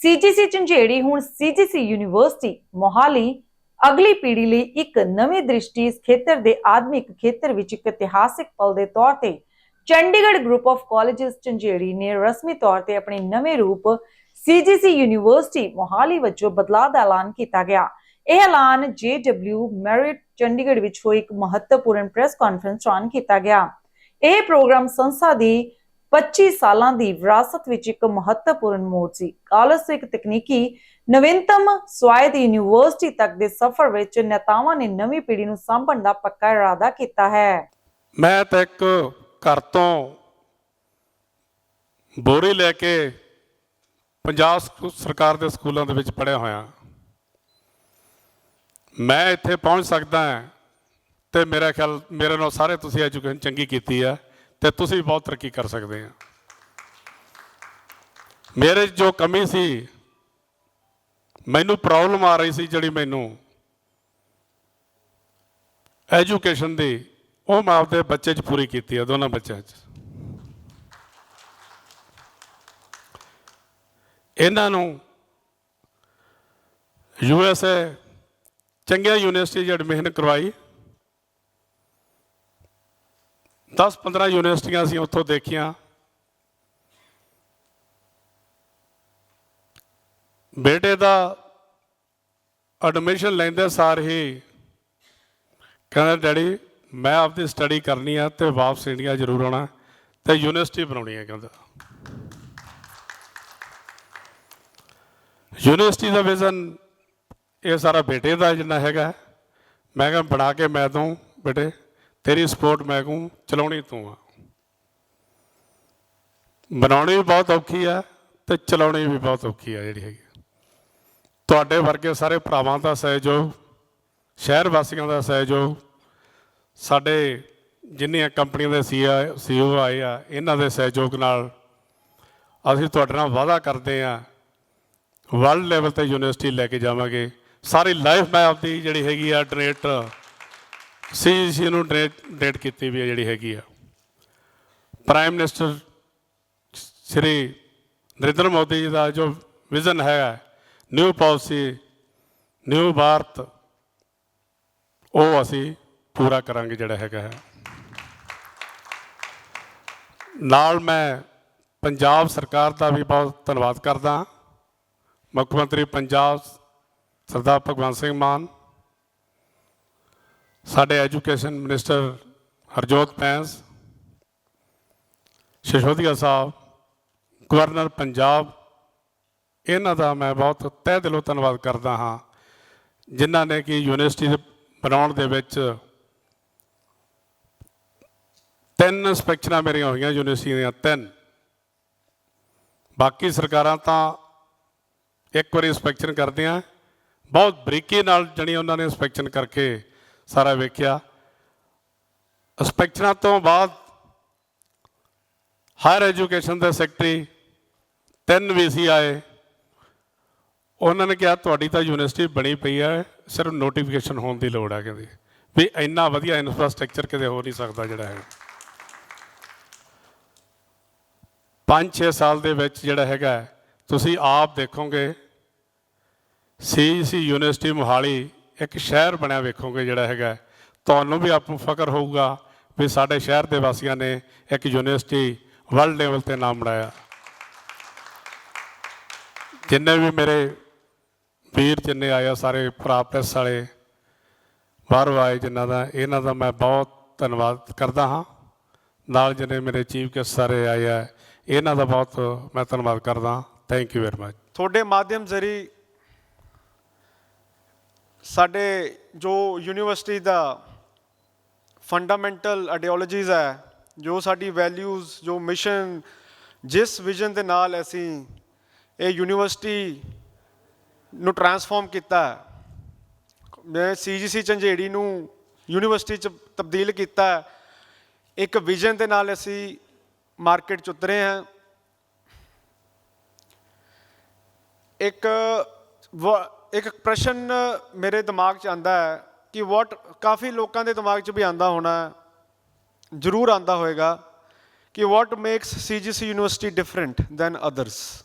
CGC Jhanjeri ਹੁਣ CGC university Mohali ਅਗਲੀ ਪੀੜ੍ਹੀ ਲਈ ਇੱਕ ਨਵੀਂ ਦ੍ਰਿਸ਼ਟੀ ਇਸ ਖੇਤਰ ਦੇ ਆਧੁਨਿਕ ਖੇਤਰ ਵਿੱਚ ਇੱਕ ਇਤਿਹਾਸਿਕ ਪਲ ਦੇ ਤੌਰ ਤੇ। Chandigarh group of colleges Jhanjeri ਨੇ ਰਸਮੀ ਤੌਰ ਤੇ ਆਪਣੇ ਨਵੇਂ ਰੂਪ ਸੀਜੀਸੀ ਯੂਨੀਵਰਸਿਟੀ ਮੋਹਾਲੀ ਵਜੋਂ ਬਦਲਾਅ ਦਾ ਐਲਾਨ ਕੀਤਾ ਗਿਆ। ਇਹ ਐਲਾਨ JW ਮੈਰਿਟ ਚੰਡੀਗੜ੍ਹ ਵਿੱਚ ਹੋਈ ਇੱਕ ਮਹੱਤਵਪੂਰਨ ਪ੍ਰੈਸ ਕਾਨਫਰੰਸ ਦੌਰਾਨ ਕੀਤਾ ਗਿਆ। ਇਹ ਪ੍ਰੋਗਰਾਮ ਸੰਸਥਾ ਦੀ 25 ਸਾਲਾਂ ਦੀ ਵਿਰਾਸਤ ਵਿੱਚ ਇੱਕ ਮਹੱਤਵਪੂਰਨ ਮੋੜ ਸੀ। ਕਾਲਜ ਤੋਂ ਇੱਕ ਤਕਨੀਕੀ ਨਵੀਨਤਮ ਸਵਾਇਤ ਯੂਨੀਵਰਸਿਟੀ ਤੱਕ ਦੇ ਸਫ਼ਰ ਵਿੱਚ ਨੇਤਾਵਾਂ ਨੇ ਨਵੀਂ ਪੀੜ੍ਹੀ ਨੂੰ ਸਾਂਭਣ ਦਾ ਪੱਕਾ ਇਰਾਦਾ ਕੀਤਾ ਹੈ। ਮੈਂ ਤਾਂ ਇੱਕ ਘਰ ਤੋਂ ਬੋਰੀ ਲੈ ਕੇ ਪੰਜਾਬ ਸਰਕਾਰ ਦੇ ਸਕੂਲਾਂ ਦੇ ਵਿੱਚ ਪੜ੍ਹਿਆ ਹੋਇਆ। ਮੈਂ ਇੱਥੇ ਪਹੁੰਚ ਸਕਦਾ ਹਾਂ ਤੇ ਮੇਰਾ ਖਿਆਲ, ਮੇਰੇ ਨਾਲ ਸਾਰੇ ਤੁਸੀਂ ਐਜੂਕੇਸ਼ਨ ਚੰਗੀ ਕੀਤੀ ਆ। ਤੇ ਤੁਸੀਂ ਬਹੁਤ ਤਰੱਕੀ ਕਰ ਸਕਦੇ ਆ। ਮੇਰੇ ਜੋ ਕਮੀ ਸੀ, ਮੈਨੂੰ ਪ੍ਰੋਬਲਮ ਆ ਰਹੀ ਸੀ ਜਿਹੜੀ ਮੈਨੂੰ ਐਜੂਕੇਸ਼ਨ ਦੀ, ਉਹ ਮੈਂ ਆਪਦੇ ਬੱਚੇ 'ਚ ਪੂਰੀ ਕੀਤੀ ਆ, ਦੋਨਾਂ ਬੱਚਿਆਂ 'ਚ। ਇਹਨਾਂ ਨੂੰ ਯੂ ਐਸ ਏ ਚੰਗੀਆਂ ਯੂਨੀਵਰਸਿਟੀ 'ਚ ਐਡਮਿਸ਼ਨ ਕਰਵਾਈ 10-15 ਯੂਨੀਵਰਸਿਟੀਆਂ ਅਸੀਂ ਉੱਥੋਂ ਦੇਖੀਆਂ। ਬੇਟੇ ਦਾ ਐਡਮਿਸ਼ਨ ਲੈਂਦੇ ਸਾਰ ਹੀ ਕਹਿੰਦਾ, ਡੈਡੀ, ਮੈਂ ਆਪਦੀ ਸਟੱਡੀ ਕਰਨੀ ਆ ਤੇ ਵਾਪਸ ਇੰਡੀਆ ਜ਼ਰੂਰ ਆਉਣਾ ਤੇ ਯੂਨੀਵਰਸਿਟੀ ਬਣਾਉਣੀ ਹੈ ਕਹਿੰਦਾ। ਯੂਨੀਵਰਸਿਟੀ ਦਾ ਵਿਜ਼ਨ ਇਹ ਸਾਰਾ ਬੇਟੇ ਦਾ ਜਿੰਨਾ ਹੈਗਾ। ਮੈਂ ਕਿਹਾ, ਬਣਾ ਕੇ ਮੈਂ ਦੂੰ ਬੇਟੇ। ਤੇਰੀ ਸਪੋਰਟ ਮੈਂ ਕਹੂੰ, ਚਲਾਉਣੀ ਤੂੰ ਆ। ਬਣਾਉਣੀ ਵੀ ਬਹੁਤ ਔਖੀ ਆ ਤੇ ਚਲਾਉਣੀ ਵੀ ਬਹੁਤ ਔਖੀ ਆ ਜਿਹੜੀ ਹੈਗੀ ਤੁਹਾਡੇ ਵਰਗੇ ਸਾਰੇ ਭਰਾਵਾਂ ਦਾ ਸਹਿਯੋਗ, ਸ਼ਹਿਰ ਵਾਸੀਆਂ ਦਾ ਸਹਿਯੋਗ, ਸਾਡੇ ਜਿੰਨੀਆਂ ਕੰਪਨੀਆਂ ਦੇ ਸੀਓ ਆਏ ਆ, ਇਹਨਾਂ ਦੇ ਸਹਿਯੋਗ ਨਾਲ ਅਸੀਂ ਤੁਹਾਡੇ ਨਾਲ ਵਾਅਦਾ ਕਰਦੇ ਆ ਵਰਲਡ ਲੈਵਲ ਤੇ ਯੂਨੀਵਰਸਿਟੀ ਲੈ ਕੇ ਜਾਵਾਂਗੇ। ਸਾਰੀ ਲਾਈਫ ਮੈਂ ਆਪਦੀ ਜਿਹੜੀ ਹੈਗੀ ਆ ਡੋਨੇਟ ਸੀਜੀਸੀ ਨੂੰ ਡੇਟ ਡੋਨੇਟ ਕੀਤੀ ਵੀ ਹੈ ਜਿਹੜੀ ਹੈਗੀ ਆ। ਪ੍ਰਾਈਮ ਮਿਨਿਸਟਰ ਸ਼੍ਰੀ ਨਰਿੰਦਰ ਮੋਦੀ ਜੀ ਦਾ ਜੋ ਵਿਜ਼ਨ ਹੈਗਾ ਨਿਊ ਪਾਲਿਸੀ ਨਿਊ ਭਾਰਤ ਉਹ ਅਸੀਂ ਪੂਰਾ ਕਰਾਂਗੇ ਜਿਹੜਾ ਹੈਗਾ ਹੈ। ਨਾਲ ਮੈਂ ਪੰਜਾਬ ਸਰਕਾਰ ਦਾ ਵੀ ਬਹੁਤ ਧੰਨਵਾਦ ਕਰਦਾ। ਮੁੱਖ ਮੰਤਰੀ ਪੰਜਾਬ ਸਰਦਾਰ ਭਗਵੰਤ ਸਿੰਘ ਮਾਨ ਸਾਡੇ ਐਜੂਕੇਸ਼ਨ ਮਿਨਿਸਟਰ ਹਰਜੋਤ ਪੈਂਸ ਸਸ਼ੋਦੀਆ ਸਾਹਿਬ, ਗਵਰਨਰ ਪੰਜਾਬ, ਇਹਨਾਂ ਦਾ ਮੈਂ ਬਹੁਤ ਤਹਿ ਦਿਲੋਂ ਧੰਨਵਾਦ ਕਰਦਾ ਹਾਂ, ਜਿਨ੍ਹਾਂ ਨੇ ਕਿ ਯੂਨੀਵਰਸਿਟੀ ਬਣਾਉਣ ਦੇ ਵਿੱਚ ਤਿੰਨ ਇੰਸਪੈਕਸ਼ਨਾਂ ਮੇਰੀਆਂ ਹੋਈਆਂ ਯੂਨੀਵਰਸਿਟੀ ਦੀਆਂ, ਤਿੰਨ। ਬਾਕੀ ਸਰਕਾਰਾਂ ਤਾਂ ਇੱਕ ਵਾਰੀ ਇੰਸਪੈਕਸ਼ਨ ਕਰਦੀਆਂ, ਬਹੁਤ ਬਰੀਕੀ ਨਾਲ ਜਣੀ ਉਹਨਾਂ ਨੇ ਇੰਸਪੈਕਸ਼ਨ ਕਰਕੇ ਸਾਰਾ ਵੇਖਿਆ। ਇੰਸਪੈਕਸ਼ਨਾਂ ਤੋਂ ਬਾਅਦ ਹਾਇਰ ਐਜੂਕੇਸ਼ਨ ਦੇ ਸੈਕਟਰੀ ਤਿੰਨ ਵੀਸੀ ਆਏ। ਉਹਨਾਂ ਨੇ ਕਿਹਾ, ਤੁਹਾਡੀ ਤਾਂ ਯੂਨੀਵਰਸਿਟੀ ਬਣੀ ਪਈ ਹੈ, ਸਿਰਫ ਨੋਟੀਫਿਕੇਸ਼ਨ ਹੋਣ ਦੀ ਲੋੜ ਹੈ ਕਹਿੰਦੇ। ਵੀ ਇੰਨਾ ਵਧੀਆ ਇਨਫਰਾਸਟ੍ਰਕਚਰ ਕਿਤੇ ਹੋ ਨਹੀਂ ਸਕਦਾ ਜਿਹੜਾ ਹੈ 5-6 ਸਾਲ ਦੇ ਵਿੱਚ ਜਿਹੜਾ ਹੈਗਾ, ਤੁਸੀਂ ਆਪ ਦੇਖੋਗੇ ਸੀਸੀ ਯੂਨੀਵਰਸਿਟੀ ਮੋਹਾਲੀ ਇੱਕ ਸ਼ਹਿਰ ਬਣਿਆ ਵੇਖੋਗੇ ਜਿਹੜਾ ਹੈਗਾ, ਤੁਹਾਨੂੰ ਵੀ ਆਪ ਨੂੰ ਫਖਰ ਹੋਊਗਾ ਵੀ ਸਾਡੇ ਸ਼ਹਿਰ ਦੇ ਵਾਸੀਆਂ ਨੇ ਇੱਕ ਯੂਨੀਵਰਸਿਟੀ ਵਰਲਡ ਲੈਵਲ ਤੇ ਨਾਮ ਬਣਾਇਆ। ਜਿੰਨੇ ਵੀ ਮੇਰੇ ਵੀਰ ਜਿੰਨੇ ਆਏ ਆ, ਸਾਰੇ ਭਰਾ ਪ੍ਰੈਸ ਵਾਲੇ, ਬਾਹਰੋਂ ਆਏ ਜਿਨ੍ਹਾਂ ਦਾ, ਇਹਨਾਂ ਦਾ ਮੈਂ ਬਹੁਤ ਧੰਨਵਾਦ ਕਰਦਾ ਹਾਂ। ਨਾਲ ਜਿੰਨੇ ਮੇਰੇ ਚੀਫ ਗੈਸਟ ਸਾਰੇ ਆਏ ਆ, ਇਹਨਾਂ ਦਾ ਬਹੁਤ ਮੈਂ ਧੰਨਵਾਦ ਕਰਦਾ ਥੈਂਕ ਯੂ ਵੈਰੀ ਮਚ ਤੁਹਾਡੇ ਮਾਧਿਅਮ ਜ਼ਰੀ ਸਾਡੇ ਜੋ ਯੂਨੀਵਰਸਿਟੀ ਦਾ ਫੰਡਾਮੈਂਟਲ ਆਈਡੀਓਲੋਜੀਜ਼ ਹੈ, ਜੋ ਸਾਡੀ ਵੈਲਿਊਜ਼ ਜੋ ਮਿਸ਼ਨ ਜਿਸ ਵਿਜ਼ਨ ਦੇ ਨਾਲ ਅਸੀਂ ਇਹ ਯੂਨੀਵਰਸਿਟੀ ਨੂੰ ਟਰਾਂਸਫਾਰਮ ਕੀਤਾ ਹੈ। ਮੈਂ ਸੀਜੀਸੀ ਝੰਜੇੜੀ ਨੂੰ ਯੂਨੀਵਰਸਿਟੀ ਚ ਤਬਦੀਲ ਕੀਤਾ ਇੱਕ ਵਿਜ਼ਨ ਦੇ ਨਾਲ ਅਸੀਂ ਮਾਰਕੀਟ ਚ ਉਤਰੇ ਹਾਂ ਇੱਕ ਵ- ਇੱਕ ਪ੍ਰਸ਼ਨ ਮੇਰੇ ਦਿਮਾਗ 'ਚ ਆਂਦਾ ਹੈ ਕਿ ਵਾਟ ਕਾਫੀ ਲੋਕਾਂ ਦੇ ਦਿਮਾਗ 'ਚ ਵੀ ਆਂਦਾ ਹੋਣਾ, ਜ਼ਰੂਰ ਆਂਦਾ ਹੋਏਗਾ ਕਿ what makes CGC university different than others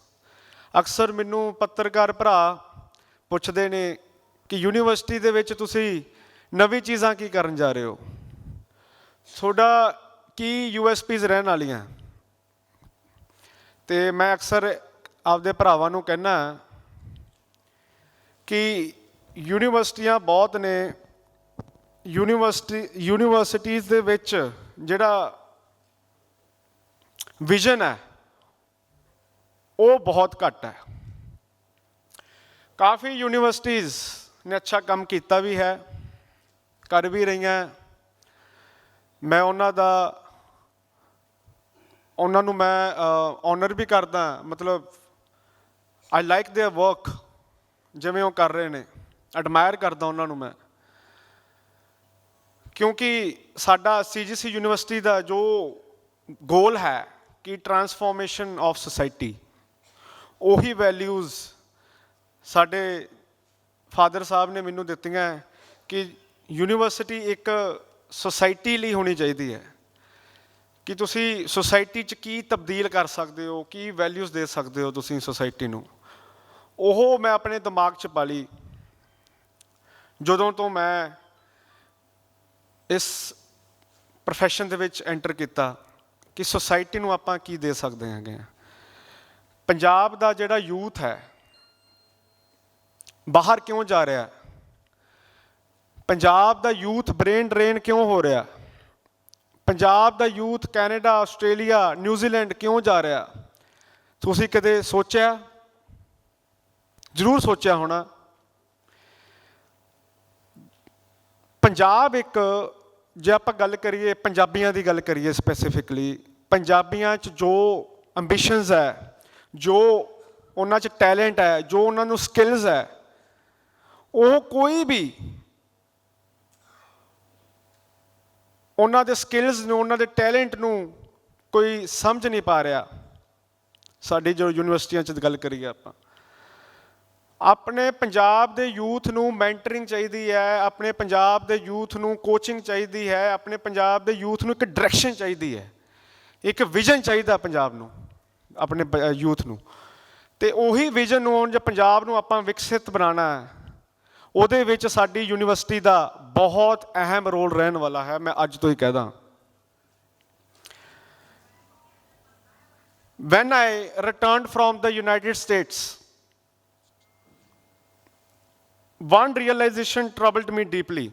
ਅਕਸਰ ਮੈਨੂੰ ਪੱਤਰਕਾਰ ਭਰਾ ਪੁੱਛਦੇ ਨੇ ਕਿ ਯੂਨੀਵਰਸਿਟੀ ਦੇ ਵਿੱਚ ਤੁਸੀਂ ਨਵੀਂ ਚੀਜ਼ਾਂ ਕੀ ਕਰਨ ਜਾ ਰਹੇ ਹੋ? ਤੁਹਾਡਾ ਕੀ ਯੂਐਸਪੀਜ਼ ਰਹਿਣ ਵਾਲੀਆਂ? ਤੇ ਮੈਂ ਅਕਸਰ ਆਪਦੇ ਭਰਾਵਾਂ ਨੂੰ ਕਹਿਣਾ ਕਿ ਯੂਨੀਵਰਸਿਟੀਆਂ ਬਹੁਤ ਨੇ ਯੂਨੀਵਰਸਿਟੀ ਯੂਨੀਵਰਸਿਟੀਆਂ ਦੇ ਵਿੱਚ ਜਿਹੜਾ ਵਿਜ਼ਨ ਹੈ ਉਹ ਬਹੁਤ ਘੱਟ ਹੈ ਕਾਫੀ ਯੂਨੀਵਰਸਿਟੀਆਂ ਨੇ ਅੱਛਾ ਕੰਮ ਕੀਤਾ ਵੀ ਹੈ ਕਰ ਵੀ ਰਹੀਆਂ ਮੈਂ ਉਹਨਾਂ ਦਾ ਉਹਨਾਂ ਨੂੰ ਮੈਂ ਆਨਰ ਵੀ ਕਰਦਾ ਮਤਲਬ ਆਈ ਲਾਈਕ देयर ਵਰਕ ਜਿਵੇਂ ਉਹ ਕਰ ਰਹੇ ਨੇ ਐਡਮਾਇਰ ਕਰਦਾ ਉਹਨਾਂ ਨੂੰ ਮੈਂ। ਕਿਉਂਕਿ ਸਾਡਾ ਸੀਜੀਸੀ ਯੂਨੀਵਰਸਿਟੀ ਦਾ ਜੋ ਗੋਲ ਹੈ ਕਿ ਟਰਾਂਸਫਾਰਮੇਸ਼ਨ ਆਫ ਸੋਸਾਇਟੀ ਉਹੀ ਵੈਲਿਊਜ਼ ਸਾਡੇ ਫਾਦਰ ਸਾਹਿਬ ਨੇ ਮੈਨੂੰ ਦਿੱਤੀਆਂ ਕਿ ਯੂਨੀਵਰਸਿਟੀ ਇੱਕ ਸੋਸਾਇਟੀ ਲਈ ਹੋਣੀ ਚਾਹੀਦੀ ਹੈ। ਕਿ ਤੁਸੀਂ ਸੋਸਾਇਟੀ 'ਚ ਕੀ ਤਬਦੀਲ ਕਰ ਸਕਦੇ ਹੋ, ਕੀ ਵੈਲਿਊਜ਼ ਦੇ ਸਕਦੇ ਹੋ ਤੁਸੀਂ ਸੋਸਾਇਟੀ ਨੂੰ? ਉਹ ਮੈਂ ਆਪਣੇ ਦਿਮਾਗ 'ਚ ਪਾਲੀ ਜਦੋਂ ਤੋਂ ਮੈਂ ਇਸ profession ਦੇ ਵਿੱਚ ਐਂਟਰ ਕੀਤਾ ਕਿ ਸੋਸਾਇਟੀ ਨੂੰ ਆਪਾਂ ਕੀ ਦੇ ਸਕਦੇ ਹੈਗੇ ਆ ਪੰਜਾਬ ਦਾ ਜਿਹੜਾ ਯੂਥ ਹੈ, ਬਾਹਰ ਕਿਉਂ ਜਾ ਰਿਹਾ ਪੰਜਾਬ ਦਾ ਯੂਥ ਬ੍ਰੇਨ ਡਰੇਨ ਕਿਉਂ ਹੋ ਰਿਹਾ ਪੰਜਾਬ ਦਾ youth Canada, Australia, New Zealand ਕਿਉਂ ਜਾ ਰਿਹਾ ਤੁਸੀਂ ਕਦੇ ਸੋਚਿਆ ਜ਼ਰੂਰ ਸੋਚਿਆ ਹੋਣਾ। ਪੰਜਾਬ ਇੱਕ, ਜੇ ਆਪਾਂ ਗੱਲ ਕਰੀਏ, ਪੰਜਾਬੀਆਂ ਦੀ ਗੱਲ ਕਰੀਏ ਸਪੈਸੀਫਿਕਲੀ ਪੰਜਾਬੀਆਂ 'ਚ ਜੋ ਐਂਬੀਸ਼ਨਸ ਹੈ, ਜੋ ਉਹਨਾਂ 'ਚ ਟੈਲੈਂਟ ਹੈ, ਜੋ ਉਹਨਾਂ ਨੂੰ ਸਕਿੱਲਸ ਹੈ, ਉਹ ਕੋਈ ਵੀ ਉਹਨਾਂ ਦੇ ਸਕਿੱਲਸ ਨੂੰ, ਉਹਨਾਂ ਦੇ ਟੈਲੈਂਟ ਨੂੰ ਕੋਈ ਸਮਝ ਨਹੀਂ ਪਾ ਰਿਹਾ। ਸਾਡੀ ਜੋ ਯੂਨੀਵਰਸਿਟੀਆਂ 'ਚ ਗੱਲ ਕਰੀਏ ਆਪਾਂ। ਆਪਣੇ ਪੰਜਾਬ ਦੇ ਯੂਥ ਨੂੰ ਮੈਂਟਰਿੰਗ ਚਾਹੀਦੀ ਹੈ, ਆਪਣੇ ਪੰਜਾਬ ਦੇ ਯੂਥ ਨੂੰ ਕੋਚਿੰਗ ਚਾਹੀਦੀ ਹੈ, ਆਪਣੇ ਪੰਜਾਬ ਦੇ ਯੂਥ ਨੂੰ ਇੱਕ ਡਾਇਰੈਕਸ਼ਨ ਚਾਹੀਦੀ ਹੈ, ਇੱਕ ਵਿਜ਼ਨ ਚਾਹੀਦਾ ਪੰਜਾਬ ਨੂੰ, ਆਪਣੇ ਯੂਥ ਨੂੰ। ਤੇ ਉਹੀ ਵਿਜ਼ਨ ਨੂੰ ਜੇ ਪੰਜਾਬ ਨੂੰ ਆਪਾਂ ਵਿਕਸਿਤ ਬਣਾਉਣਾ ਹੈ, ਉਹਦੇ ਵਿੱਚ ਸਾਡੀ ਯੂਨੀਵਰਸਿਟੀ ਦਾ ਬਹੁਤ ਅਹਿਮ ਰੋਲ ਰਹਿਣ ਵਾਲਾ ਹੈ, ਮੈਂ ਅੱਜ ਤੋਂ ਹੀ ਕਹਿਦਾ when i returned from the united states one realization troubled me deeply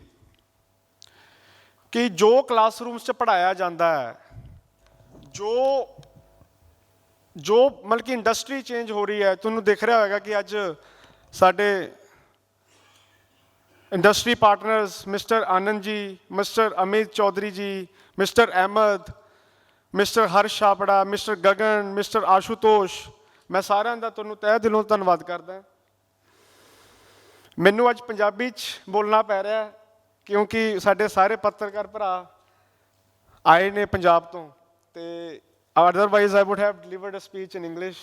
ਕਿ ਜੋ ਕਲਾਸਰੂਮਸ 'ਚ ਪੜਾਇਆ ਜਾਂਦਾ ਹੈ ਜੋ ਜੋ ਮਤਲਬ ਕਿ ਇੰਡਸਟਰੀ ਚੇਂਜ ਹੋ ਰਹੀ ਹੈ ਤੁਹਾਨੂੰ ਦਿਖ ਰਿਹਾ ਹੋਵੇਗਾ ਕਿ ਅੱਜ ਸਾਡੇ ਇੰਡਸਟਰੀ ਪਾਰਟਨਰਸ ਮਿਸਟਰ ਆਨੰਦ ਜੀ mister Amit Chaudhary ji mister Ahmad mister Harsh Chhabra mister Gagan mister Ashutosh ਮੈਂ ਸਾਰਿਆਂ ਦਾ ਤੁਹਾਨੂੰ ਤਹਿ ਦਿਲੋਂ ਧੰਨਵਾਦ ਕਰਦਾ ਮੈਨੂੰ ਅੱਜ ਪੰਜਾਬੀ 'ਚ ਬੋਲਣਾ ਪੈ ਰਿਹਾ ਕਿਉਂਕਿ ਸਾਡੇ ਸਾਰੇ ਪੱਤਰਕਾਰ ਭਰਾ ਆਏ ਨੇ ਪੰਜਾਬ ਤੋਂ ਤੇ otherwise I would have delivered a speech in English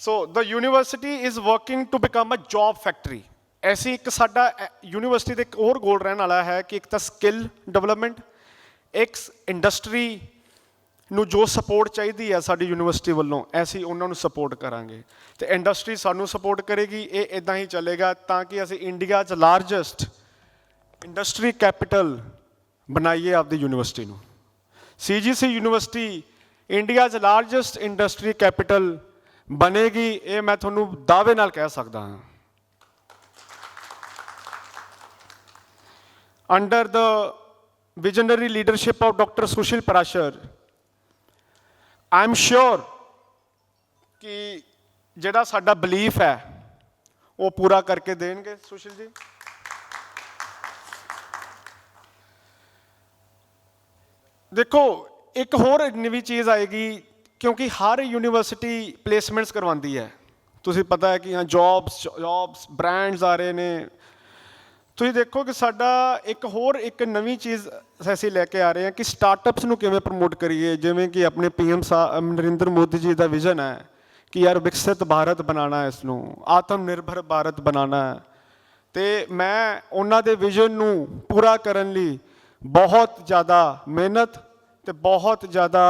so the university is working to become a job factory ਐਸੀ ਇੱਕ ਸਾਡਾ ਯੂਨੀਵਰਸਿਟੀ ਦਾ ਇੱਕ ਹੋਰ ਗੋਲ ਰਹਿਣ ਵਾਲਾ ਹੈ ਕਿ ਇੱਕ ਤਾਂ ਸਕਿੱਲ ਡਿਵੈਲਪਮੈਂਟ ਇੱਕ ਇੰਡਸਟਰੀ ਨੂੰ ਜੋ ਸਪੋਰਟ ਚਾਹੀਦੀ ਹੈ ਸਾਡੀ ਯੂਨੀਵਰਸਿਟੀ ਵੱਲੋਂ ਐਸੀ ਉਹਨਾਂ ਨੂੰ ਸਪੋਰਟ ਕਰਾਂਗੇ ਤੇ ਇੰਡਸਟਰੀ ਸਾਨੂੰ ਸਪੋਰਟ ਕਰੇਗੀ ਇਹ ਇਦਾਂ ਹੀ ਚੱਲੇਗਾ ਤਾਂ ਕਿ ਅਸੀਂ ਇੰਡੀਆ 'ਚ ਲਾਰਜੈਸਟ ਇੰਡਸਟਰੀ ਕੈਪੀਟਲ ਬਣਾਈਏ ਆਪਦੀ ਯੂਨੀਵਰਸਿਟੀ ਨੂੰ ਸੀਜੀਸੀ ਯੂਨੀਵਰਸਿਟੀ ਇੰਡੀਆ 'ਚ ਲਾਰਜੈਸਟ ਇੰਡਸਟਰੀ ਕੈਪੀਟਲ ਬਣੇਗੀ ਇਹ ਮੈਂ ਤੁਹਾਨੂੰ ਦਾਅਵੇ ਨਾਲ ਕਹਿ ਸਕਦਾ ਹਾਂ under the visionary leadership of Dr. Sushil Parashar, I am sure ਕਿ ਜਿਹੜਾ ਸਾਡਾ ਬਲੀਫ ਹੈ, ਉਹ ਪੂਰਾ ਕਰਕੇ ਦੇਣਗੇ, ਸੁਸ਼ੀਲ ਜੀ? ਦੇਖੋ, ਇੱਕ ਹੋਰ ਨਵੀਂ ਚੀਜ਼ ਆਏਗੀ, ਕਿਉਂਕਿ ਹਰ ਯੂਨੀਵਰਸਿਟੀ ਪਲੇਸਮੈਂਟਸ ਕਰਵਾਉਂਦੀ ਹੈ। ਤੁਸੀਂ ਪਤਾ ਹੈ ਕਿ ਹਾਂ ਜੌਬਸ ਜੌਬਸ ਬ੍ਰਾਂਡਸ ਆ ਰਹੇ ਨੇ ਤੁਸੀਂ ਦੇਖੋ ਕਿ ਸਾਡਾ ਇੱਕ ਹੋਰ ਇੱਕ ਨਵੀਂ ਚੀਜ਼ ਅਸੀਂ ਲੈ ਕੇ ਆ ਰਹੇ ਹਾਂ ਕਿ ਸਟਾਰਟਅਪਸ ਨੂੰ ਕਿਵੇਂ ਪ੍ਰਮੋਟ ਕਰੀਏ, ਜਿਵੇਂ ਕਿ ਆਪਣੇ ਪੀਐਮ ਨਰਿੰਦਰ ਮੋਦੀ ਜੀ ਦਾ ਵਿਜ਼ਨ ਹੈ ਕਿ ਯਾਰ ਵਿਕਸਿਤ ਭਾਰਤ ਬਣਾਉਣਾ ਹੈ ਇਸ ਨੂੰ ਆਤਮ ਨਿਰਭਰ ਭਾਰਤ ਬਣਾਉਣਾ ਹੈ। ਤੇ ਮੈਂ ਉਹਨਾਂ ਦੇ ਵਿਜ਼ਨ ਨੂੰ ਪੂਰਾ ਕਰਨ ਲਈ ਬਹੁਤ ਜ਼ਿਆਦਾ ਮਿਹਨਤ ਤੇ ਬਹੁਤ ਜ਼ਿਆਦਾ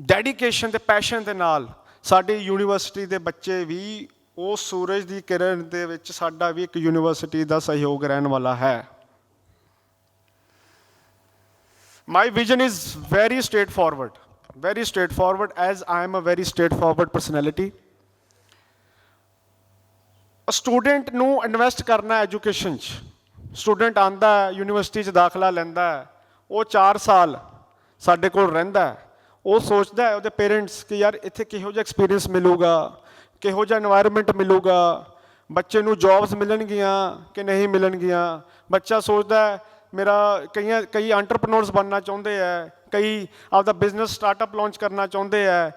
ਡੈਡੀਕੇਸ਼ਨ ਤੇ ਪੈਸ਼ਨ ਦੇ ਨਾਲ ਸਾਡੀ ਯੂਨੀਵਰਸਿਟੀ ਦੇ ਬੱਚੇ ਵੀ ਉਹ ਸੂਰਜ ਦੀ ਕਿਰਨ ਦੇ ਵਿੱਚ ਸਾਡਾ ਵੀ ਇੱਕ ਯੂਨੀਵਰਸਿਟੀ ਦਾ ਸਹਿਯੋਗ ਰਹਿਣ ਵਾਲਾ ਹੈ My vision is very straightforward. Very straightforward, as I am a very straightforward personality. Student ਨੂੰ ਇਨਵੈਸਟ ਕਰਨਾ ਐਜੂਕੇਸ਼ਨ 'ਚ ਸਟੂਡੈਂਟ ਆਂਦਾ ਯੂਨੀਵਰਸਿਟੀ 'ਚ ਦਾਖਲਾ ਲੈਂਦਾ ਉਹ 4 ਸਾਲ ਸਾਡੇ ਕੋਲ ਰਹਿੰਦਾ ਉਹ ਸੋਚਦਾ ਉਹਦੇ ਪੇਰੈਂਟਸ ਕਿ ਯਾਰ ਇੱਥੇ ਕਿਹੋ ਜਿਹਾ ਐਕਸਪੀਰੀਅੰਸ ਮਿਲੂਗਾ ਕਿਹੋ ਜਿਹਾ এনवायरमेंट ਮਿਲੂਗਾ? ਬੱਚੇ ਨੂੰ ਜੌਬਸ ਮਿਲਣਗੀਆਂ ਕਿ ਨਹੀਂ ਮਿਲਣਗੀਆਂ? ਬੱਚਾ ਸੋਚਦਾ ਹੈ, ਮੇਰਾ ਕਈਆਂ, ਕਈ ਐਂਟਰਪ੍ਰੈਨਿਓਰਸ ਬਣਨਾ ਚਾਹੁੰਦੇ ਆ ਕਈ ਆਪਦਾ ਬਿਜ਼ਨਸ ਸਟਾਰਟਅਪ ਲਾਂਚ ਕਰਨਾ ਚਾਹੁੰਦੇ ਆ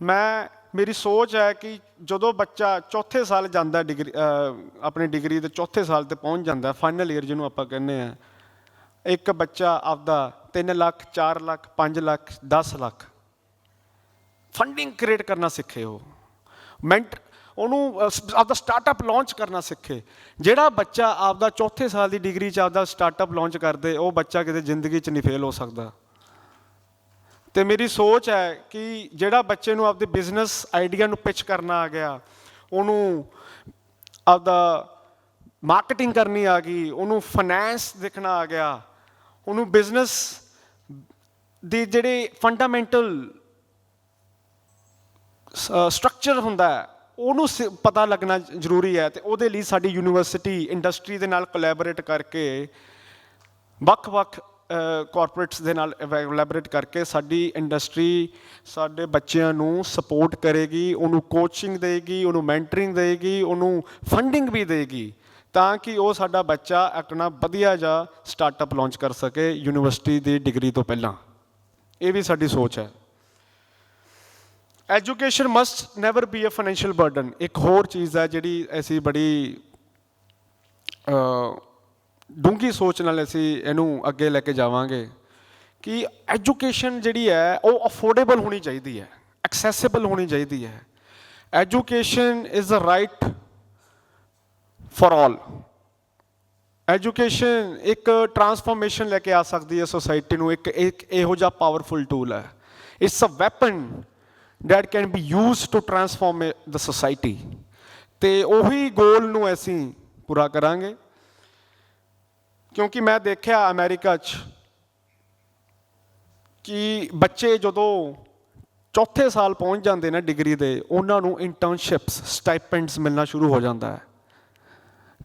ਮੈਂ, ਮੇਰੀ ਸੋਚ ਹੈ ਕਿ ਜਦੋਂ ਬੱਚਾ ਚੌਥੇ ਸਾਲ ਜਾਂਦਾ ਡਿਗਰੀ ਆਪਣੀ ਡਿਗਰੀ ਦੇ ਚੌਥੇ ਸਾਲ ਤੇ ਪਹੁੰਚ ਜਾਂਦਾ ਫਾਈਨਲ ਈਅਰ ਜਿਹਨੂੰ ਆਪਾਂ ਕਹਿੰਦੇ ਆ ਇੱਕ ਬੱਚਾ ਆਪਦਾ 3 ਲੱਖ 4 ਲੱਖ 5 ਲੱਖ 10 ਲੱਖ ਫੰਡਿੰਗ ਕ੍ਰੀਏਟ ਕਰਨਾ ਸਿੱਖੇ ਉਹ। ਮੈਂਟ, ਉਹਨੂੰ ਆਪਦਾ ਸਟਾਰਟਅਪ ਲਾਂਚ ਕਰਨਾ ਸਿੱਖੇ। ਜਿਹੜਾ ਬੱਚਾ ਆਪਦਾ ਚੌਥੇ ਸਾਲ ਦੀ ਡਿਗਰੀ 'ਚ ਆਪਦਾ ਸਟਾਰਟਅਪ ਲਾਂਚ ਕਰਦੇ, ਉਹ ਬੱਚਾ ਕਿਤੇ ਜ਼ਿੰਦਗੀ 'ਚ ਨਹੀਂ ਫੇਲ ਹੋ ਸਕਦਾ। ਤੇ ਮੇਰੀ ਸੋਚ ਹੈ ਕਿ ਜਿਹੜਾ ਬੱਚੇ ਨੂੰ ਆਪਦੇ ਬਿਜ਼ਨਸ ਆਈਡੀਆ ਨੂੰ ਪਿਚ ਕਰਨਾ ਆ ਗਿਆ, ਉਹਨੂੰ ਆਪਦਾ ਮਾਰਕੀਟਿੰਗ ਕਰਨੀ ਆ ਗਈ, ਉਹਨੂੰ ਫਾਈਨੈਂਸ ਦੇਖਣਾ ਆ ਗਿਆ, ਉਹਨੂੰ ਬਿਜ਼ਨਸ ਦੇ ਜਿਹੜੇ ਫੰਡਾਮੈਂਟਲ ਸਟਰਕਚਰ ਹੁੰਦਾ ਹੈ, ਉਹਨੂੰ ਸ- ਪਤਾ ਲੱਗਣਾ ਜ਼ਰੂਰੀ ਹੈ ਤੇ ਉਹਦੇ ਲਈ ਸਾਡੀ ਯੂਨੀਵਰਸਿਟੀ ਇੰਡਸਟਰੀ ਦੇ ਨਾਲ ਕੋਲੈਬੋਰੇਟ ਕਰਕੇ ਵੱਖ-ਵੱਖ ਕਾਰਪੋਰੇਟਸ ਦੇ ਨਾਲ ਕੋਲੈਬੋਰੇਟ ਕਰਕੇ ਸਾਡੀ ਇੰਡਸਟਰੀ ਸਾਡੇ ਬੱਚਿਆਂ ਨੂੰ ਸਪੋਰਟ ਕਰੇਗੀ, ਉਹਨੂੰ ਕੋਚਿੰਗ ਦੇਗੀ ਉਹਨੂੰ ਮੈਂਟਰਿੰਗ ਦੇਗੀ ਉਹਨੂੰ ਫੰਡਿੰਗ ਵੀ ਦੇਗੀ ਤਾਂ ਕਿ ਉਹ ਸਾਡਾ ਬੱਚਾ ਆਪਣਾ ਵਧੀਆ ਜਿਹਾ ਸਟਾਰਟਅਪ ਲਾਂਚ ਕਰ ਸਕੇ ਯੂਨੀਵਰਸਿਟੀ ਦੀ ਡਿਗਰੀ ਤੋਂ ਪਹਿਲਾਂ। ਇਹ ਵੀ ਸਾਡੀ ਸੋਚ ਹੈ। Education must never be a financial burden ਇੱਕ ਹੋਰ ਚੀਜ਼ ਹੈ ਜਿਹੜੀ ਅਸੀਂ ਬੜੀ ਡੂੰਗੀ ਸੋਚ ਨਾਲ ਅਸੀਂ ਇਹਨੂੰ ਅੱਗੇ ਲੈ ਕੇ ਜਾਵਾਂਗੇ ਕਿ ਐਜੂਕੇਸ਼ਨ ਜਿਹੜੀ ਹੈ, ਉਹ ਅਫੋਰਡੇਬਲ ਹੋਣੀ ਚਾਹੀਦੀ ਹੈ ਐਕਸੈਸਿਬਲ ਹੋਣੀ ਚਾਹੀਦੀ ਹੈ। Education is a right for all education ਇੱਕ ਟਰਾਂਸਫਰਮੇਸ਼ਨ ਲੈ ਕੇ ਆ ਸਕਦੀ ਹੈ ਸੋਸਾਇਟੀ ਨੂੰ। ਇੱਕ ਇੱਕ ਇਹੋ ਜਿਹਾ ਪਾਵਰਫੁਲ ਟੂਲ ਹੈ। It's a weapon that can be used to transform the society. ਤੇ ਉਹੀ ਗੋਲ ਨੂੰ ਅਸੀਂ ਪੂਰਾ ਕਰਾਂਗੇ। ਕਿਉਂਕਿ ਮੈਂ ਦੇਖਿਆ ਅਮਰੀਕਾ 'ਚ ਕਿ ਬੱਚੇ ਜਦੋਂ ਚੌਥੇ ਸਾਲ ਪਹੁੰਚ ਜਾਂਦੇ ਨੇ ਡਿਗਰੀ ਦੇ, ਉਹਨਾਂ ਨੂੰ ਇੰਟਰਨਸ਼ਿਪਸ ਸਟਾਈਪੈਂਡਸ ਮਿਲਣਾ ਸ਼ੁਰੂ ਹੋ ਜਾਂਦਾ ਹੈ।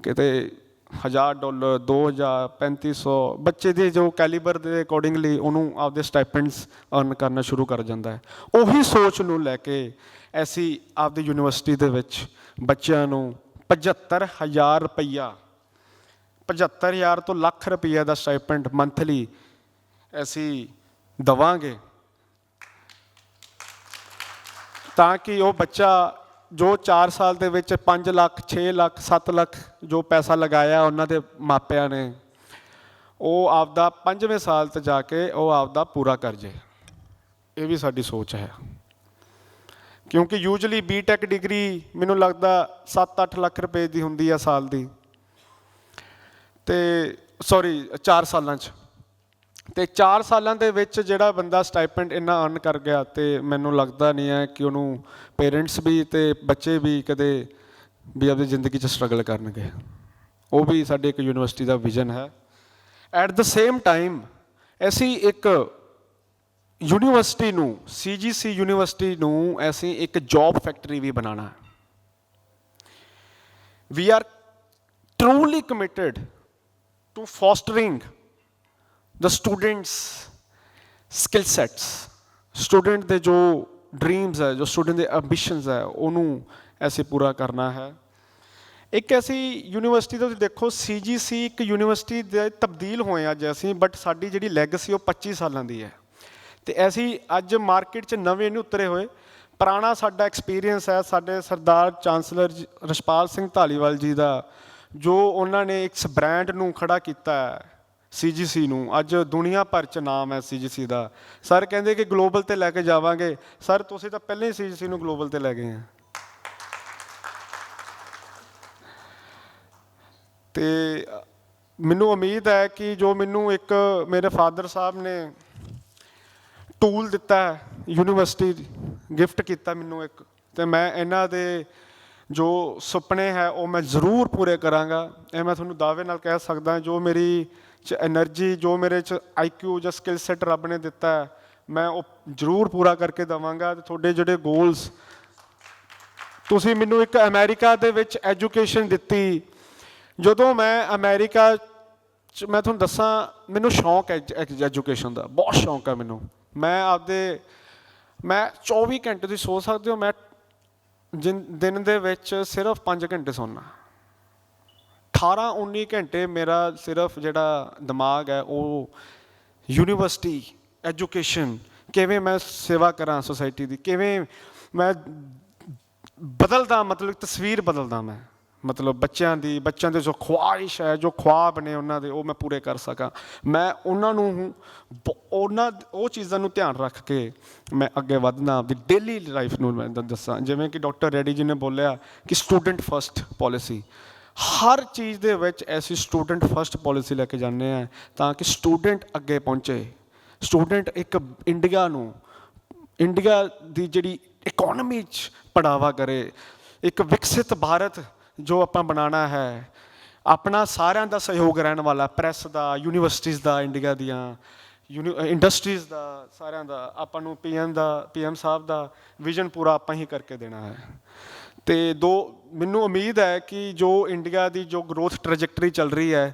ਕਿਤੇ 1000 ਡਾਲਰ 2000 3500 ਬੱਚੇ ਦੇ ਜੋ ਕੈਲੀਬਰ ਦੇ ਅਕੋਰਡਿੰਗਲੀ ਉਹਨੂੰ ਆਪਦੇ ਸਟਾਈਪੈਂਡਸ ਅਰਨ ਕਰਨਾ ਸ਼ੁਰੂ ਕਰ ਜਾਂਦਾ ਹੈ। ਉਹੀ ਸੋਚ ਨੂੰ ਲੈ ਕੇ ਅਸੀਂ ਆਪਦੀ ਯੂਨੀਵਰਸਿਟੀ ਦੇ ਵਿੱਚ ਬੱਚਿਆਂ ਨੂੰ 75000 ਰੁਪਈਆ 75000 ਤੋਂ ਲੱਖ ਰੁਪਈਆ ਦਾ ਸਟਾਈਪੈਂਡ ਮੰਥਲੀ ਅਸੀਂ ਦਵਾਂਗੇ। ਤਾਂ ਕਿ ਉਹ ਬੱਚਾ ਜੋ 4 ਸਾਲ ਦੇ ਵਿੱਚ 5 ਲੱਖ 6 ਲੱਖ 7 ਲੱਖ ਜੋ ਪੈਸਾ ਲਗਾਇਆ ਉਹਨਾਂ ਦੇ ਮਾਪਿਆਂ ਨੇ, ਉਹ ਆਪਦਾ ਪੰਜਵੇਂ ਸਾਲ ਤੇ ਜਾ ਕੇ ਉਹ ਆਪਦਾ ਪੂਰਾ ਕਰ ਜੇ। ਇਹ ਵੀ ਸਾਡੀ ਸੋਚ ਹੈ। ਕਿਉਂਕਿ ਯੂਜੂਲੀ ਬੀਟੈਕ ਡਿਗਰੀ ਮੈਨੂੰ ਲੱਗਦਾ 7-8 ਲੱਖ ਰੁਪਏ ਦੀ ਹੁੰਦੀ ਆ ਸਾਲ ਦੀ। ਤੇ ਸੌਰੀ 4 ਸਾਲਾਂ 'ਚ। ਤੇ 4 ਸਾਲਾਂ ਦੇ ਵਿੱਚ ਜਿਹੜਾ ਬੰਦਾ ਸਟਾਈਪੈਂਡ ਇੰਨਾ ਅਰਨ ਕਰ ਗਿਆ ਤੇ ਮੈਨੂੰ ਲੱਗਦਾ ਨਹੀਂ ਹੈ ਕਿ ਉਹਨੂੰ ਪੇਰੈਂਟਸ ਵੀ ਤੇ ਬੱਚੇ ਵੀ ਕਦੇ ਵੀ ਆਪਣੀ ਜ਼ਿੰਦਗੀ 'ਚ ਸਟਰਗਲ ਕਰਨਗੇ। ਉਹ ਵੀ ਸਾਡੇ ਇੱਕ ਯੂਨੀਵਰਸਿਟੀ ਦਾ ਵਿਜ਼ਨ ਹੈ। ਐਟ ਦ ਸੇਮ ਟਾਈਮ ਅਸੀਂ ਇੱਕ ਯੂਨੀਵਰਸਿਟੀ ਨੂੰ ਸੀਜੀਸੀ ਯੂਨੀਵਰਸਿਟੀ ਨੂੰ ਅਸੀਂ ਇੱਕ ਜੌਬ ਫੈਕਟਰੀ ਵੀ ਬਣਾਉਣਾ ਹੈ। We are truly committed to fostering the students skill sets. Student ਦੇ ਜੋ ਡ੍ਰੀਮਸ ਹੈ, ਜੋ ਸਟੂਡੈਂਟ ਦੇ ਐਂਬੀਸ਼ਨਸ ਹੈ, ਉਹਨੂੰ ਐਸੇ ਪੂਰਾ ਕਰਨਾ ਹੈ। ਇੱਕ ਐਸੀ ਯੂਨੀਵਰਸਿਟੀ ਦਾ ਤੁਸੀਂ ਦੇਖੋ ਸੀਜੀਸੀ ਇੱਕ ਯੂਨੀਵਰਸਿਟੀ ਦੇ ਤਬਦੀਲ ਹੋਏ ਅੱਜ ਅਸੀਂ ਬਟ ਸਾਡੀ ਜਿਹੜੀ ਲੈਗੇਸੀ ਉਹ 25 ਸਾਲਾਂ ਦੀ ਹੈ। ਤੇ ਅਸੀਂ ਅੱਜ ਮਾਰਕੀਟ 'ਚ ਨਵੇਂ ਨਹੀਂ ਉਤਰੇ ਹੋਏ। ਪੁਰਾਣਾ ਸਾਡਾ ਐਕਸਪੀਰੀਅੰਸ ਹੈ, ਸਾਡੇ ਸਰਦਾਰ ਚਾਂਸਲਰ ਰਸ਼ਪਾਲ ਸਿੰਘ ਧਾਲੀਵਾਲ ਜੀ ਦਾ, ਜੋ ਉਹਨਾਂ ਨੇ ਇੱਕ ਬ੍ਰਾਂਡ ਨੂੰ ਖੜਾ ਕੀਤਾ ਹੈ। ਸੀਜੀਸੀ ਨੂੰ। ਅੱਜ ਦੁਨੀਆ ਭਰ ਚ ਨਾਮ ਹੈ ਸੀਜੀਸੀ ਦਾ। ਸਰ ਕਹਿੰਦੇ ਕਿ ਗਲੋਬਲ ਤੇ ਲੈ ਕੇ ਜਾਵਾਂਗੇ। ਸਰ ਤੁਸੀਂ ਤਾਂ ਪਹਿਲਾਂ ਹੀ ਸੀਜੀਸੀ ਨੂੰ ਗਲੋਬਲ ਤੇ ਲੈ ਗਏ ਆ। ਤੇ ਮੈਨੂੰ ਉਮੀਦ ਹੈ ਕਿ ਜੋ ਮੈਨੂੰ ਇੱਕ ਮੇਰੇ ਫਾਦਰ ਸਾਹਿਬ ਨੇ ਟੂਲ ਦਿੱਤਾ ਹੈ ਯੂਨੀਵਰਸਿਟੀ ਗਿਫਟ ਕੀਤਾ ਮੈਨੂੰ ਇੱਕ, ਤੇ ਮੈਂ ਇਹਨਾਂ ਦੇ ਜੋ ਸੁਪਨੇ ਹੈ ਉਹ ਮੈਂ ਜ਼ਰੂਰ ਪੂਰੇ ਕਰਾਂਗਾ। ਇਹ ਮੈਂ ਤੁਹਾਨੂੰ ਦਾਅਵੇ ਨਾਲ ਕਹਿ ਸਕਦਾ ਜੋ ਮੇਰੀ ਚ એનર્ਜੀ ਜੋ ਮੇਰੇ ਚ ਆਈਕਿਊ ਜਾਂ ਸਕਿੱਲ ਸੈਟ ਰੱਬ ਨੇ ਦਿੱਤਾ ਮੈਂ ਉਹ ਜ਼ਰੂਰ ਪੂਰਾ ਕਰਕੇ ਦਵਾਂਗਾ ਤੇ ਤੁਹਾਡੇ ਜਿਹੜੇ ਗੋਲਸ ਤੁਸੀਂ ਮੈਨੂੰ ਇੱਕ ਅਮਰੀਕਾ ਦੇ ਵਿੱਚ ਐਜੂਕੇਸ਼ਨ ਦਿੱਤੀ। ਜਦੋਂ ਮੈਂ ਅਮਰੀਕਾ ਚ, ਮੈਂ ਤੁਹਾਨੂੰ ਦੱਸਾਂ, ਮੈਨੂੰ ਸ਼ੌਂਕ ਹੈ ਐਜੂਕੇਸ਼ਨ ਦਾ, ਬਹੁਤ ਸ਼ੌਂਕ ਹੈ ਮੈਨੂੰ। ਮੈਂ ਆਪਦੇ, ਮੈਂ 24 ਘੰਟੇ ਤੁਸੀਂ ਸੋ ਸਕਦੇ ਹੋ, ਮੈਂ ਦਿਨ ਦੇ ਵਿੱਚ ਸਿਰਫ 5 ਘੰਟੇ ਸੌਣਾ 18 19 ਘੰਟੇ ਮੇਰਾ ਸਿਰਫ ਜਿਹੜਾ ਦਿਮਾਗ ਹੈ, ਉਹ ਯੂਨੀਵਰਸਿਟੀ ਐਜੂਕੇਸ਼ਨ, ਕਿਵੇਂ ਮੈਂ ਸੇਵਾ ਕਰਾਂ ਸੋਸਾਇਟੀ ਦੀ, ਕਿਵੇਂ ਮੈਂ ਬਦਲਦਾ, ਮਤਲਬ ਤਸਵੀਰ ਬਦਲਦਾ ਮੈਂ। ਮਤਲਬ ਬੱਚਿਆਂ ਦੀ, ਬੱਚਿਆਂ ਦੇ ਜੋ ਖੁਆਇਸ਼ ਹੈ, ਜੋ ਖੁਆਬ ਨੇ ਉਹਨਾਂ ਦੇ, ਉਹ ਮੈਂ ਪੂਰੇ ਕਰ ਸਕਾਂ। ਮੈਂ ਉਹਨਾਂ ਨੂੰ ਉਹਨਾਂ ਉਹ ਚੀਜ਼ਾਂ ਨੂੰ ਧਿਆਨ ਰੱਖ ਕੇ ਮੈਂ ਅੱਗੇ ਵਧਣਾ, ਆਪਦੀ ਡੇਲੀ ਲਾਈਫ ਨੂੰ ਮੈਂ ਦੱਸਾਂ। ਜਿਵੇਂ ਕਿ ਡਾਕਟਰ ਰੈਡੀ ਜੀ ਨੇ ਬੋਲਿਆ ਕਿ ਸਟੂਡੈਂਟ ਫਸਟ ਪਾਲਿਸੀ ਹਰ ਚੀਜ਼ ਦੇ ਵਿੱਚ ਐਸੀ ਸਟੂਡੈਂਟ ਫਸਟ ਪਾਲਿਸੀ ਲੈ ਕੇ ਜਾਂਦੇ ਆ ਤਾਂ ਕਿ ਸਟੂਡੈਂਟ ਅੱਗੇ ਪਹੁੰਚੇ। ਸਟੂਡੈਂਟ ਇੱਕ ਇੰਡੀਆ ਨੂੰ, ਇੰਡੀਆ ਦੀ ਜਿਹੜੀ ਇਕਨੋਮੀ 'ਚ ਪੜਾਵਾ ਕਰੇ। ਇੱਕ ਵਿਕਸਿਤ ਭਾਰਤ ਜੋ ਆਪਾਂ ਬਣਾਉਣਾ ਹੈ, ਆਪਣਾ ਸਾਰਿਆਂ ਦਾ ਸਹਿਯੋਗ ਰਹਿਣ ਵਾਲਾ ਪ੍ਰੈਸ ਦਾ ਯੂਨੀਵਰਸਿਟੀਜ਼ ਦਾ, ਇੰਡੀਆ ਦੀਆਂ ਇੰਡਸਟਰੀਜ਼ ਦਾ, ਸਾਰਿਆਂ ਦਾ, ਆਪਾਂ ਨੂੰ ਪੀਐਮ ਦਾ ਪੀਐਮ ਸਾਹਿਬ ਦਾ ਵਿਜ਼ਨ ਪੂਰਾ ਆਪਾਂ ਹੀ ਕਰਕੇ ਦੇਣਾ ਹੈ। ਤੇ ਦੋ, ਮੈਨੂੰ ਉਮੀਦ ਹੈ ਕਿ ਜੋ ਇੰਡੀਆ ਦੀ ਜੋ ਗਰੋਥ ਟ੍ਰੈਜੈਕਟਰੀ ਚੱਲ ਰਹੀ ਹੈ,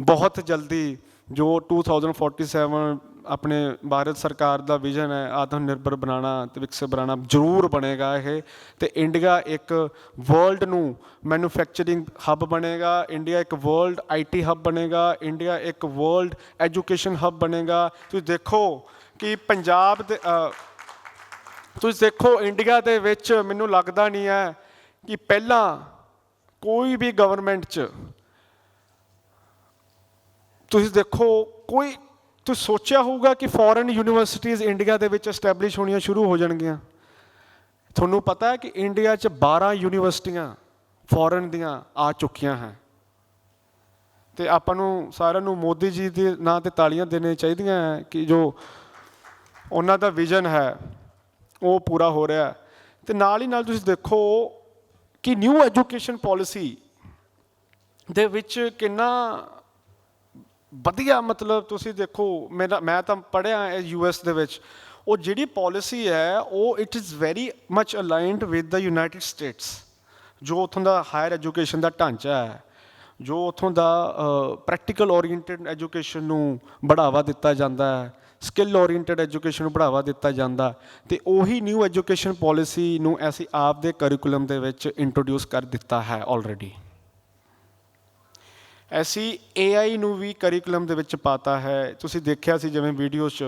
ਬਹੁਤ ਜਲਦੀ ਜੋ 2047 ਆਪਣੇ ਭਾਰਤ ਸਰਕਾਰ ਦਾ ਵਿਜ਼ਨ ਹੈ ਆਤਮ ਨਿਰਭਰ ਬਣਾਉਣਾ ਤੇ ਵਿਕਸਿਤ ਬਣਾਉਣਾ ਜ਼ਰੂਰ ਬਣੇਗਾ ਇਹ। ਤੇ ਇੰਡੀਆ ਇੱਕ ਵਰਲਡ ਨੂੰ ਮੈਨੂਫੈਕਚਰਿੰਗ ਹੱਬ ਬਣੇਗਾ ਇੰਡੀਆ ਇੱਕ ਵਰਲਡ ਆਈਟੀ ਹੱਬ ਬਣੇਗਾ ਇੰਡੀਆ ਇੱਕ ਵਰਲਡ ਐਜੂਕੇਸ਼ਨ ਹੱਬ ਬਣੇਗਾ। ਤੁਸੀਂ ਦੇਖੋ ਕਿ ਪੰਜਾਬ ਦੇ ਤੁਸੀਂ ਦੇਖੋ ਇੰਡੀਆ ਦੇ ਵਿੱਚ ਮੈਨੂੰ ਲੱਗਦਾ ਨਹੀਂ ਹੈ ਕਿ ਪਹਿਲਾਂ ਕੋਈ ਵੀ ਗਵਰਨਮੈਂਟ 'ਚ ਤੁਸੀਂ ਦੇਖੋ, ਕੋਈ ਤੁਸੀਂ ਸੋਚਿਆ ਹੋਊਗਾ ਕਿ ਫੋਰਨ ਯੂਨੀਵਰਸਿਟੀਜ਼ ਇੰਡੀਆ ਦੇ ਵਿੱਚ ਐਸਟੈਬਲਿਸ਼ ਹੋਣੀਆਂ ਸ਼ੁਰੂ ਹੋ ਜਾਣਗੀਆਂ ਤੁਹਾਨੂੰ ਪਤਾ ਹੈ ਕਿ ਇੰਡੀਆ 'ਚ 12 ਯੂਨੀਵਰਸਿਟੀਆਂ ਫੋਰਨ ਦੀਆਂ ਆ ਚੁੱਕੀਆਂ ਹੈ ਤੇ ਆਪਾਂ ਨੂੰ ਸਾਰਿਆਂ ਨੂੰ ਮੋਦੀ ਜੀ ਦੇ ਨਾਂ ਤੇ ਤਾਲੀਆਂ ਦੇਣੀਆਂ ਚਾਹੀਦੀਆਂ ਹੈ ਕਿ ਜੋ ਉਹਨਾਂ ਦਾ ਵਿਜ਼ਨ ਹੈ, ਉਹ ਪੂਰਾ ਹੋ ਰਿਹਾ ਹੈ। ਤੇ ਨਾਲ ਹੀ ਨਾਲ ਤੁਸੀਂ ਦੇਖੋ ਕਿ ਨਿਊ ਐਜੂਕੇਸ਼ਨ ਪਾਲਿਸੀ ਦੇ ਵਿੱਚ ਕਿੰਨਾ ਵਧੀਆ ਮਤਲਬ ਤੁਸੀਂ ਦੇਖੋ, ਮੇਰਾ, ਮੈਂ ਤਾਂ ਪੜ੍ਹਿਆ ਹੈ ਯੂਐਸ ਦੇ ਵਿੱਚ, ਉਹ ਜਿਹੜੀ ਪਾਲਿਸੀ ਹੈ, ਉਹ it is very much aligned with the United States ਜੋ ਉਥੋਂ ਦਾ ਹਾਇਰ ਐਜੂਕੇਸ਼ਨ ਦਾ ਢਾਂਚਾ ਹੈ, ਜੋ ਉਥੋਂ ਦਾ ਪ੍ਰੈਕਟੀਕਲ ਓਰੀਐਂਟਡ ਐਜੂਕੇਸ਼ਨ ਨੂੰ ਬੜਾਵਾ ਦਿੱਤਾ ਜਾਂਦਾ ਹੈ ਸਕਿੱਲ ਓਰੀਐਂਟਡ ਐਜੂਕੇਸ਼ਨ ਨੂੰ ਬੜਾਵਾ ਦਿੱਤਾ ਜਾਂਦਾ ਤੇ ਉਹੀ ਨਿਊ ਐਜੂਕੇਸ਼ਨ ਪਾਲਿਸੀ ਨੂੰ ਅਸੀਂ ਆਪ ਦੇ ਕਰਿਕੂਲਮ ਦੇ ਵਿੱਚ ਇੰਟਰੋਡਿਊਸ ਕਰ ਦਿੱਤਾ ਹੈ ਆਲਰੇਡੀ ਅਸੀਂ AI ਨੂੰ ਵੀ ਕਰਿਕੂਲਮ ਦੇ ਵਿੱਚ ਪਾਤਾ ਹੈ। ਤੁਸੀਂ ਦੇਖਿਆ ਸੀ ਜਿਵੇਂ ਵੀਡੀਓ 'ਚ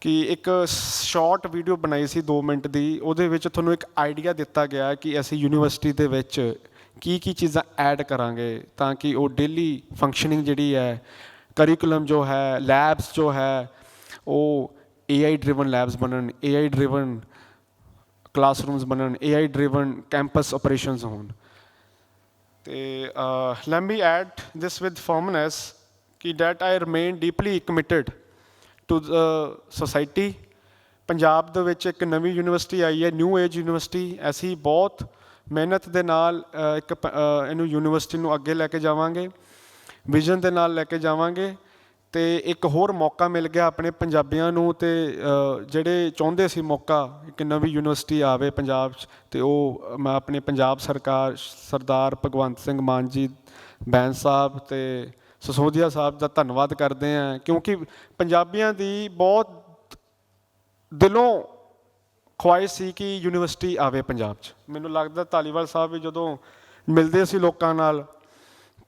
ਕਿ ਇੱਕ ਸ਼ਾਰਟ ਵੀਡੀਓ ਬਣਾਈ ਸੀ 2 ਮਿੰਟ ਦੀ, ਉਹਦੇ ਵਿੱਚ ਤੁਹਾਨੂੰ ਇੱਕ ਆਈਡੀਆ ਦਿੱਤਾ ਗਿਆ ਕਿ ਅਸੀਂ ਯੂਨੀਵਰਸਿਟੀ ਦੇ ਵਿੱਚ ਕੀ ਕੀ ਚੀਜ਼ਾਂ ਐਡ ਕਰਾਂਗੇ ਤਾਂ ਕਿ ਉਹ ਡੇਲੀ ਫੰਕਸ਼ਨਿੰਗ ਜਿਹੜੀ ਹੈ ਕਰਿਕੂਲਮ ਜੋ ਹੈ ਲੈਬਸ ਜੋ ਹੈ, ਉਹ AI ਡਰਿਵਨ ਲੈਬਸ ਬਣਨ AI ਡਰਿਵਨ ਕਲਾਸਰੂਮਸ ਬਣਨ AI ਡਰਿਵਨ ਕੈਂਪਸ ਆਪਰੇਸ਼ਨਸ ਹੋਣ। ਤੇ let me add this with firmness ਕਿ that I remain deeply committed to the society Punjab ਦੇ ਵਿੱਚ ਇੱਕ ਨਵੀਂ ਯੂਨੀਵਰਸਿਟੀ ਆਈ ਹੈ ਨਿਊ ਏਜ ਯੂਨੀਵਰਸਿਟੀ। ਅਸੀਂ ਬਹੁਤ ਮਿਹਨਤ ਦੇ ਨਾਲ ਇੱਕ ਇਹਨੂੰ ਯੂਨੀਵਰਸਿਟੀ ਨੂੰ ਅੱਗੇ ਲੈ ਕੇ ਜਾਵਾਂਗੇ। ਵਿਜ਼ਨ ਦੇ ਨਾਲ ਲੈ ਕੇ ਜਾਵਾਂਗੇ ਤੇ ਇੱਕ ਹੋਰ ਮੌਕਾ ਮਿਲ ਗਿਆ ਆਪਣੇ ਪੰਜਾਬੀਆਂ ਨੂੰ ਤੇ ਜਿਹੜੇ ਚਾਹੁੰਦੇ ਸੀ ਮੌਕਾ ਇੱਕ ਨਵੀਂ ਯੂਨੀਵਰਸਿਟੀ ਆਵੇ ਪੰਜਾਬ 'ਚ, ਤੇ ਉਹ, ਮੈਂ ਆਪਣੇ ਪੰਜਾਬ ਸਰਕਾਰ, ਸਰਦਾਰ ਭਗਵੰਤ ਸਿੰਘ ਮਾਨ ਜੀ, ਬੈਂਸ ਸਾਹਿਬ ਤੇ ਸਸੋਦੀਆ ਸਾਹਿਬ ਦਾ ਧੰਨਵਾਦ ਕਰਦੇ ਆ ਕਿਉਂਕਿ ਪੰਜਾਬੀਆਂ ਦੀ ਬਹੁਤ ਦਿਲੋਂ ਖੁਆਇਸ਼ ਸੀ ਕਿ ਯੂਨੀਵਰਸਿਟੀ ਆਵੇ ਪੰਜਾਬ 'ਚ। ਮੈਨੂੰ ਲੱਗਦਾ ਧਾਲੀਵਾਲ ਸਾਹਿਬ ਵੀ ਜਦੋਂ ਮਿਲਦੇ ਸੀ ਲੋਕਾਂ ਨਾਲ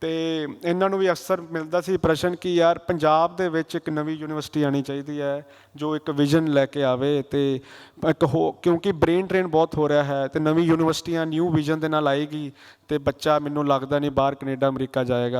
ਤੇ ਇਹਨਾਂ ਨੂੰ ਵੀ ਅਕਸਰ ਮਿਲਦਾ ਸੀ ਪ੍ਰਸ਼ਨ ਕਿ ਯਾਰ ਪੰਜਾਬ ਦੇ ਵਿੱਚ ਇੱਕ ਨਵੀਂ ਯੂਨੀਵਰਸਿਟੀ ਆਣੀ ਚਾਹੀਦੀ ਹੈ, ਜੋ ਇੱਕ ਵਿਜ਼ਨ ਲੈ ਕੇ ਆਵੇ ਤੇ ਇੱਕ ਹੋ, ਕਿਉਂਕਿ ਬ੍ਰੇਨ ਟ੍ਰੇਨ ਬਹੁਤ ਹੋ ਰਿਹਾ ਹੈ ਤੇ ਨਵੀਂ ਯੂਨੀਵਰਸਿਟੀਆਂ ਨਿਊ ਵਿਜ਼ਨ ਦੇ ਨਾਲ ਆਏਗੀ ਤੇ ਬੱਚਾ ਮੈਨੂੰ ਲੱਗਦਾ ਨਹੀਂ ਬਾਹਰ ਕੈਨੇਡਾ, ਅਮਰੀਕਾ ਜਾਏਗਾ।